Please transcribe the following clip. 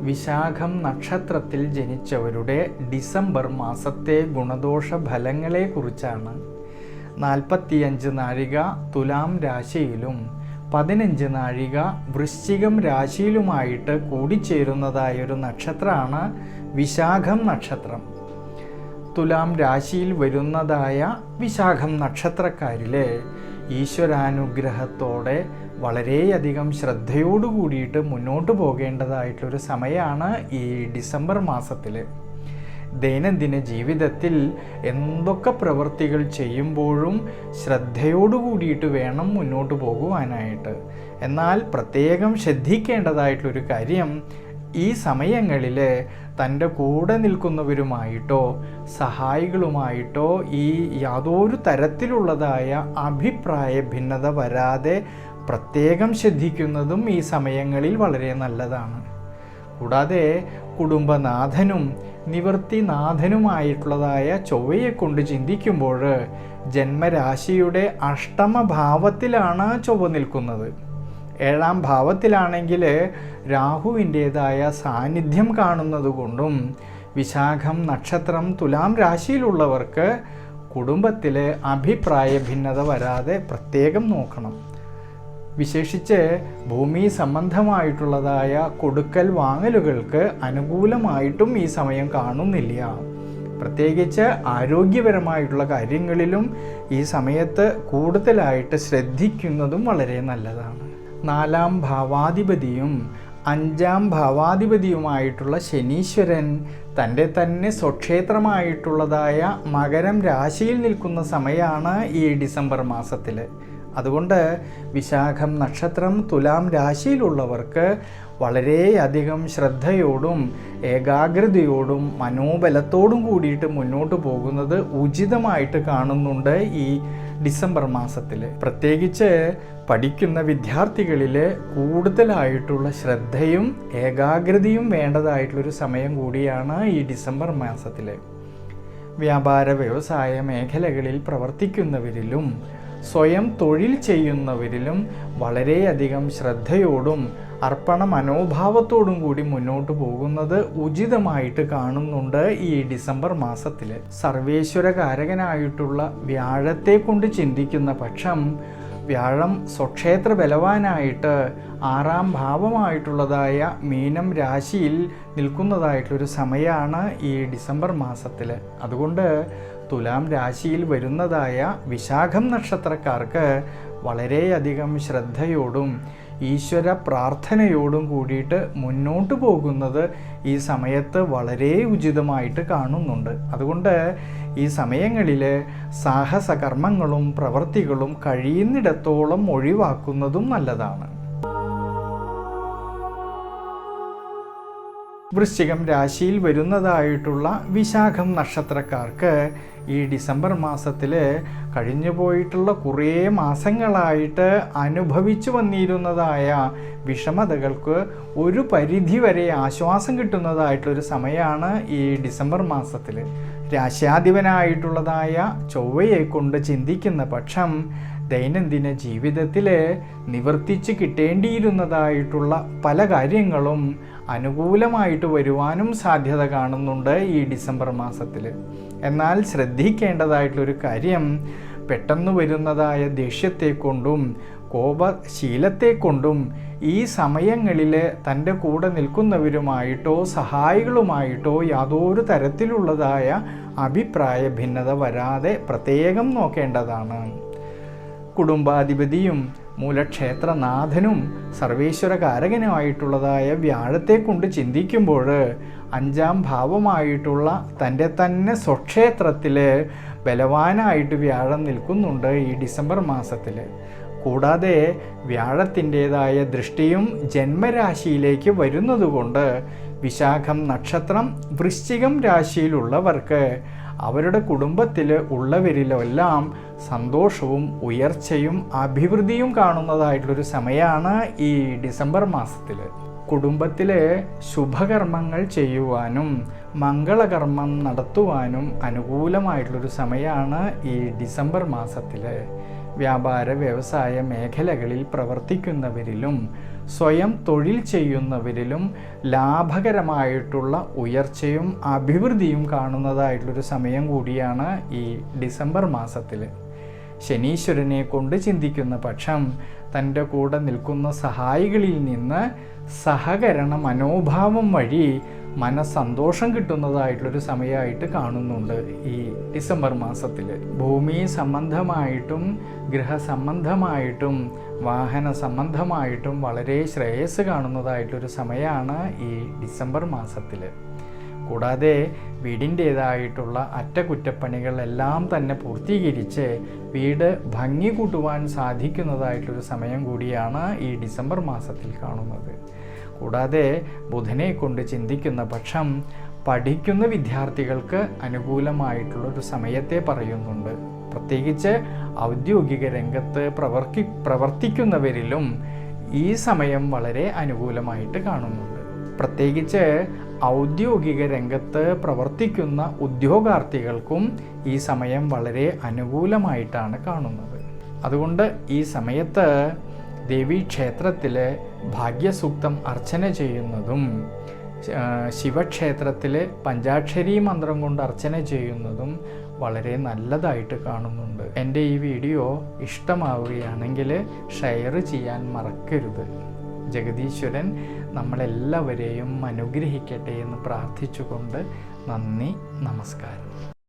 വിശാഖം നക്ഷത്രത്തിൽ ജനിച്ചവരുടെ ഡിസംബർ മാസത്തെ ഗുണദോഷ ഫലങ്ങളെക്കുറിച്ചാണ് നാൽപ്പത്തിയഞ്ച് നാഴിക തുലാം രാശിയിലും പതിനഞ്ച് നാഴിക വൃശ്ചികം രാശിയിലുമായിട്ട് കൂടിച്ചേരുന്നതായൊരു നക്ഷത്രമാണ് വിശാഖം നക്ഷത്രം. തുലാം രാശിയിൽ വരുന്നതായ വിശാഖം നക്ഷത്രക്കാരിലെ ഈശ്വരാനുഗ്രഹത്തോടെ വളരെയധികം ശ്രദ്ധയോടു കൂടിയിട്ട് മുന്നോട്ട് പോകേണ്ടതായിട്ടുള്ളൊരു സമയമാണ് ഈ ഡിസംബർ മാസത്തിൽ. ദൈനംദിന ജീവിതത്തിൽ എന്തൊക്കെ പ്രവൃത്തികൾ ചെയ്യുമ്പോഴും ശ്രദ്ധയോടു കൂടിയിട്ട് വേണം മുന്നോട്ട് പോകുവാനായിട്ട്. എന്നാൽ പ്രത്യേകം ശ്രദ്ധിക്കേണ്ടതായിട്ടുള്ളൊരു കാര്യം ഈ സമയങ്ങളിൽ തന്റെ കൂടെ നിൽക്കുന്നവരുമായിട്ടോ സഹായികളുമായിട്ടോ ഈ യാതൊരു തരത്തിലുള്ളതായ അഭിപ്രായ ഭിന്നത വരാതെ പ്രത്യേകം ശ്രദ്ധിക്കുന്നതും ഈ സമയങ്ങളിൽ വളരെ നല്ലതാണ്. കൂടാതെ കുടുംബനാഥനും നിവൃത്തിനാഥനുമായിട്ടുള്ളതായ ചൊവ്വയെ കൊണ്ട് ചിന്തിക്കുമ്പോൾ ജന്മരാശിയുടെ അഷ്ടമഭാവത്തിലാണ് ചൊവ്വ നിൽക്കുന്നത്. ഏഴാം ഭാവത്തിലാണെങ്കിൽ രാഹുവിന്റേതായ സാന്നിധ്യം കാണുന്നതുകൊണ്ടും വിശാഖം നക്ഷത്രം തുലാം രാശിയിലുള്ളവർക്ക് കുടുംബത്തിൽ അഭിപ്രായ ഭിന്നത വരാതെ പ്രത്യേകം നോക്കണം. വിശേഷിച്ച് ഭൂമി സംബന്ധമായിട്ടുള്ളതായ കൊടുക്കൽ വാങ്ങലുകൾക്ക് അനുകൂലമായിട്ടും ഈ സമയം കാണുന്നില്ല. പ്രത്യേകിച്ച് ആരോഗ്യപരമായിട്ടുള്ള കാര്യങ്ങളിലും ഈ സമയത്ത് കൂടുതലായിട്ട് ശ്രദ്ധിക്കുന്നതും വളരെ നല്ലതാണ്. നാലാം ഭാവാധിപതിയും അഞ്ചാം ഭാവാധിപതിയുമായിട്ടുള്ള ശനീശ്വരൻ തന്റെ തന്നെ സ്വക്ഷേത്രമായിട്ടുള്ളതായ മകരം രാശിയിൽ നിൽക്കുന്ന സമയമാണ് ഈ ഡിസംബർ മാസത്തിൽ അതുകൊണ്ട് വിശാഖം നക്ഷത്രം തുലാം രാശിയിലുള്ളവർക്ക് വളരെയധികം ശ്രദ്ധയോടും ഏകാഗ്രതയോടും മനോബലത്തോടും കൂടിയിട്ട് മുന്നോട്ട് പോകുന്നത് ഉചിതമായിട്ട് കാണുന്നുണ്ട് ഈ ഡിസംബർ മാസത്തിൽ പ്രത്യേകിച്ച് പഠിക്കുന്ന വിദ്യാർത്ഥികളിൽ കൂടുതലായിട്ടുള്ള ശ്രദ്ധയും ഏകാഗ്രതയും വേണ്ടതായിട്ടുള്ളൊരു സമയം കൂടിയാണ് ഈ ഡിസംബർ മാസത്തിൽ വ്യാപാര വ്യവസായ മേഖലകളിൽ പ്രവർത്തിക്കുന്നവരിലും സ്വയം തൊഴിൽ ചെയ്യുന്നവരിലും വളരെയധികം ശ്രദ്ധയോടും അർപ്പണ മനോഭാവത്തോടും കൂടി മുന്നോട്ട് പോകുന്നത് ഉചിതമായിട്ട് കാണുന്നുണ്ട് ഈ ഡിസംബർ മാസത്തിൽ സർവേശ്വരകാരകനായിട്ടുള്ള വ്യാഴത്തെ കൊണ്ട് ചിന്തിക്കുന്ന പക്ഷം വ്യാഴം സ്വക്ഷേത്ര ബലവാനായിട്ട് ആറാം ഭാവമായിട്ടുള്ളതായ മീനം രാശിയിൽ നിൽക്കുന്നതായിട്ടുള്ളൊരു സമയമാണ് ഈ ഡിസംബർ മാസത്തിൽ അതുകൊണ്ട് തുലാം രാശിയിൽ വരുന്നതായ വിശാഖം നക്ഷത്രക്കാർക്ക് വളരെയധികം ശ്രദ്ധയോടും ഈശ്വര പ്രാർത്ഥനയോടും കൂടിയിട്ട് മുന്നോട്ട് പോകുന്നത് ഈ സമയത്ത് വളരെ ഉചിതമായിട്ട് കാണുന്നുണ്ട്. അതുകൊണ്ട് ഈ സമയങ്ങളിൽ സാഹസകർമ്മങ്ങളും പ്രവൃത്തികളും കഴിയുന്നിടത്തോളം ഒഴിവാക്കുന്നതും നല്ലതാണ്. വൃശ്ചികം രാശിയിൽ വരുന്നതായിട്ടുള്ള വിശാഖം നക്ഷത്രക്കാർക്ക് ഈ ഡിസംബർ മാസത്തിൽ കഴിഞ്ഞു പോയിട്ടുള്ള കുറേ മാസങ്ങളായിട്ട് അനുഭവിച്ചു വന്നിരുന്നതായ വിഷമതകൾക്ക് ഒരു പരിധി വരെ ആശ്വാസം കിട്ടുന്നതായിട്ടുള്ളൊരു സമയമാണ് ഈ ഡിസംബർ മാസത്തിൽ രാശ്യാധിപനായിട്ടുള്ളതായ ചൊവ്വയെ കൊണ്ട് ചിന്തിക്കുന്ന പക്ഷം ദൈനംദിന ജീവിതത്തിൽ നിവർത്തിച്ച് കിട്ടേണ്ടിയിരുന്നതായിട്ടുള്ള പല കാര്യങ്ങളും അനുകൂലമായിട്ട് വരുവാനും സാധ്യത കാണുന്നുണ്ട് ഈ ഡിസംബർ മാസത്തിൽ എന്നാൽ ശ്രദ്ധിക്കേണ്ടതായിട്ടുള്ളൊരു കാര്യം പെട്ടെന്ന് വരുന്നതായ ദേഷ്യത്തെ കൊണ്ടും കോപശീലത്തെ കൊണ്ടും ഈ സമയങ്ങളിൽ തന്റെ കൂടെ നിൽക്കുന്നവരുമായിട്ടോ സഹായികളുമായിട്ടോ യാതൊരു തരത്തിലുള്ളതായ അഭിപ്രായ ഭിന്നത വരാതെ പ്രത്യേകം നോക്കേണ്ടതാണ്. കുടുംബാധിപതിയും മൂലക്ഷേത്രനാഥനും സർവേശ്വരകാരകനുമായിട്ടുള്ളതായ വ്യാഴത്തെ കൊണ്ട് ചിന്തിക്കുമ്പോൾ അഞ്ചാം ഭാവമായിട്ടുള്ള തന്റെ തന്നെ സ്വക്ഷേത്രത്തിൽ ബലവാനായിട്ട് വ്യാഴം നിൽക്കുന്നുണ്ട് ഈ ഡിസംബർ മാസത്തിൽ കൂടാതെ വ്യാഴത്തിന്റെതായ ദൃഷ്ടിയും ജന്മരാശിയിലേക്ക് വരുന്നതുകൊണ്ട് വിശാഖം നക്ഷത്രം വൃശ്ചികം രാശിയിലുള്ളവർക്ക് അവരുടെ കുടുംബത്തിൽ ഉള്ളവരിലെല്ലാം സന്തോഷവും ഉയർച്ചയും അഭിവൃദ്ധിയും കാണുന്നതായിട്ടുള്ളൊരു സമയമാണ് ഈ ഡിസംബർ മാസത്തിൽ കുടുംബത്തിലെ ശുഭകർമ്മങ്ങൾ ചെയ്യുവാനും മംഗളകർമ്മം നടത്തുവാനും അനുകൂലമായിട്ടുള്ളൊരു സമയമാണ് ഈ ഡിസംബർ മാസത്തിൽ വ്യാപാര വ്യവസായ മേഖലകളിൽ പ്രവർത്തിക്കുന്നവരിലും സ്വയം തൊഴിൽ ചെയ്യുന്നവരിലും ലാഭകരമായിട്ടുള്ള ഉയർച്ചയും അഭിവൃദ്ധിയും കാണുന്നതായിട്ടുള്ളൊരു സമയം കൂടിയാണ് ഈ ഡിസംബർ മാസത്തിൽ ശനീശ്വരനെ കൊണ്ട് ചിന്തിക്കുന്ന പക്ഷം തന്റെ കൂടെ നിൽക്കുന്ന സഹായികളിൽ നിന്ന് സഹകരണ മനോഭാവം വഴി മനസ്സന്തോഷം കിട്ടുന്നതായിട്ടുള്ളൊരു സമയമായിട്ട് കാണുന്നുണ്ട് ഈ ഡിസംബർ മാസത്തിൽ ഭൂമി സംബന്ധമായിട്ടും ഗൃഹസംബന്ധമായിട്ടും വാഹന സംബന്ധമായിട്ടും വളരെ ശ്രേയസ് കാണുന്നതായിട്ടൊരു സമയമാണ് ഈ ഡിസംബർ മാസത്തിൽ കൂടാതെ വീടിന്റേതായിട്ടുള്ള അറ്റകുറ്റപ്പണികളെല്ലാം തന്നെ പൂർത്തീകരിച്ച് വീട് ഭംഗി കൂട്ടുവാൻ സാധിക്കുന്നതായിട്ടൊരു സമയം കൂടിയാണ് ഈ ഡിസംബർ മാസത്തിൽ കാണുന്നത്. കൂടാതെ ബുധനെ കൊണ്ട് ചിന്തിക്കുന്ന പക്ഷം പഠിക്കുന്ന വിദ്യാർത്ഥികൾക്ക് അനുകൂലമായിട്ടുള്ളൊരു സമയത്തെ പറയുന്നുണ്ട്. പ്രത്യേകിച്ച് ഔദ്യോഗിക രംഗത്ത് പ്രവർത്തി പ്രവർത്തിക്കുന്നവരിലും ഈ സമയം വളരെ അനുകൂലമായിട്ട് കാണുന്നുണ്ട്. പ്രത്യേകിച്ച് ഔദ്യോഗിക രംഗത്ത് പ്രവർത്തിക്കുന്ന ഉദ്യോഗാർത്ഥികൾക്കും ഈ സമയം വളരെ അനുകൂലമായിട്ടാണ് കാണുന്നത്. അതുകൊണ്ട് ഈ സമയത്ത് ദേവീക്ഷേത്രത്തിൽ ഭാഗ്യസൂക്തം അർച്ചന ചെയ്യുന്നതും ശിവക്ഷേത്രത്തിൽ പഞ്ചാക്ഷരി മന്ത്രം കൊണ്ട് അർച്ചന ചെയ്യുന്നതും വളരെ നല്ലതായിട്ട് കാണുന്നുണ്ട്. എന്റെ ഈ വീഡിയോ ഇഷ്ടമാവുകയാണെങ്കിൽ ഷെയർ ചെയ്യാൻ മറക്കരുത്. ജഗദീശ്വരൻ നമ്മളെല്ലാവരെയും അനുഗ്രഹിക്കട്ടെ എന്ന് പ്രാർത്ഥിച്ചുകൊണ്ട് നന്ദി നമസ്കാരം.